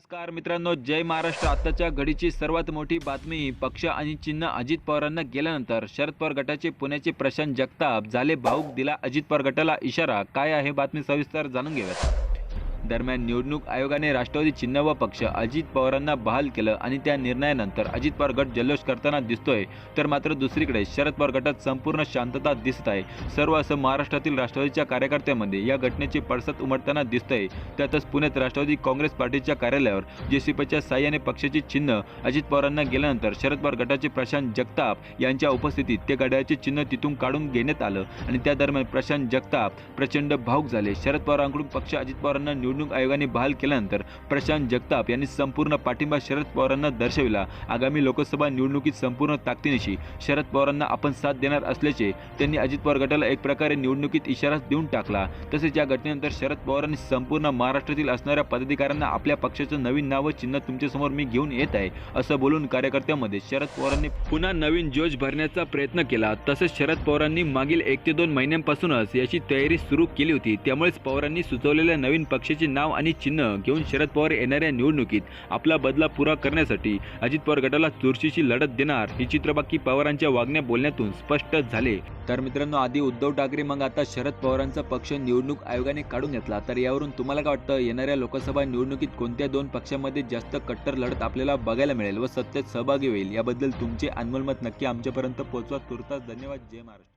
नमस्कार मित्रांनो जय महाराष्ट्र. आत्ताच्या घडीची सर्वात मोठी बातमी पक्ष आणि चिन्ह अजित पवारांना गेल्यानंतर शरद पवार गटाचे पुण्याचे प्रशांत जगताप झाले भाऊक दिला अजित पवार गटाला इशारा. काय आहे बातमी सविस्तर जाणून घेऊयात. दरम्यान निवडणूक आयोगाने राष्ट्रवादी चिन्ह व पक्ष अजित पवारांना बहाल केलं आणि त्या निर्णयानंतर अजित पवार गट जल्लोष करताना दिसतोय. तर मात्र दुसरीकडे शरद पवार गटात संपूर्ण शांतता दिसत आहे. सर्व असं महाराष्ट्रातील राष्ट्रवादीच्या कार्यकर्त्यांमध्ये या घटनेची पडसाद उमटताना दिसतंय. त्यातच पुण्यात राष्ट्रवादी काँग्रेस पार्टीच्या कार्यालयावर जेसीपीच्या साह्याने पक्षाचे चिन्ह अजित पवारांना गेल्यानंतर शरद पवार गटाचे प्रशांत जगताप यांच्या उपस्थितीत ते घड्याळाचे चिन्ह तिथून काढून घेण्यात आलं आणि त्या दरम्यान प्रशांत जगताप प्रचंड भाऊक झाले. शरद पवारांकडून पक्ष अजित पवारांना निवडणूक आयोगाने बहाल केल्यानंतर प्रशांत जगताप यांनी संपूर्ण पाठिंबा शरद पवारांना दर्शविला. आगामी लोकसभा निवडणुकीत संपूर्ण ताकदीनिशी शरद पवारांना आपण साथ देणार असल्याचे त्यांनी अजित पवार गटाला एक प्रकारे निवडणुकीत इशाराच देऊन टाकला. तसेच या घटनेनंतर शरद पवारांनी संपूर्ण महाराष्ट्रातील असणाऱ्या पदाधिकाऱ्यांना आपल्या पक्षाचं नवीन नाव व चिन्ह तुमच्यासमोर मी घेऊन येत आहे असं बोलून कार्यकर्त्यांमध्ये शरद पवारांनी पुन्हा नवीन जोश भरण्याचा प्रयत्न केला. तसेच शरद पवारांनी मागील एक ते दोन महिन्यांपासूनच याची तयारी सुरू केली होती. त्यामुळेच पवारांनी सुचवलेल्या नवीन पक्षाचे नाव आणि चिन्ह घेऊन शरद पवार येणाऱ्या निवडणुकीत आपला बदला पुरा करण्यासाठी अजित पवार गटाला चुरशीची लढत देणार ही चित्रबाकी पवारांच्या वागण्या बोलण्यातून स्पष्ट झाले. तर मित्रांनो आधी उद्धव ठाकरे मग आता शरद पवारांचा पक्ष निवडणूक आयोगाने काढून घेतला. तर यावरून तुम्हाला काय वाटतं? येणाऱ्या लोकसभा निवडणुकीत कोणत्या दोन पक्षांमध्ये जास्त कट्टर लढत आपल्याला बघायला मिळेल व सत्तेत सहभागी होईल? याबद्दल तुमचे अनमोल मत नक्की आमच्यापर्यंत पोहोचवा. तुर्तास धन्यवाद. जय महाराष्ट्र.